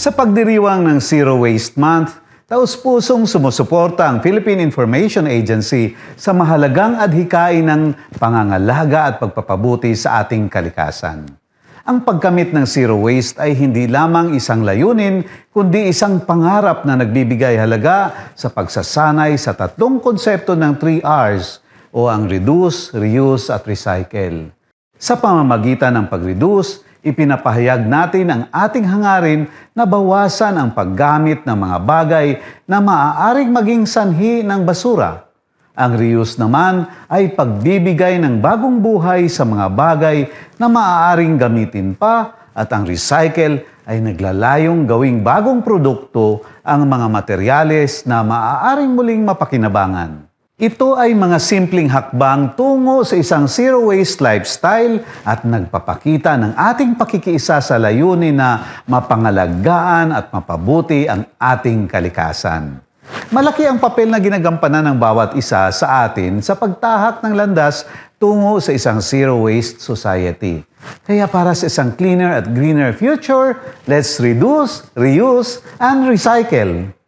Sa pagdiriwang ng Zero Waste Month, taus-pusong sumusuporta ang Philippine Information Agency sa mahalagang adhikain ng pangangalaga at pagpapabuti sa ating kalikasan. Ang pagkamit ng zero waste ay hindi lamang isang layunin, kundi isang pangarap na nagbibigay halaga sa pagsasanay sa tatlong konsepto ng 3 Rs o ang reduce, reuse at recycle. Sa pamamagitan ng pag-reduce, ipinapahayag natin ang ating hangarin na bawasan ang paggamit ng mga bagay na maaaring maging sanhi ng basura. Ang reuse naman ay pagbibigay ng bagong buhay sa mga bagay na maaaring gamitin pa at ang recycle ay naglalayong gawing bagong produkto ang mga materyales na maaaring muling mapakinabangan. Ito ay mga simpleng hakbang tungo sa isang zero waste lifestyle at nagpapakita ng ating pakikiisa sa layunin na mapangalagaan at mapabuti ang ating kalikasan. Malaki ang papel na ginagampanan ng bawat isa sa atin sa pagtahak ng landas tungo sa isang zero waste society. Kaya para sa isang cleaner at greener future, let's reduce, reuse, and recycle.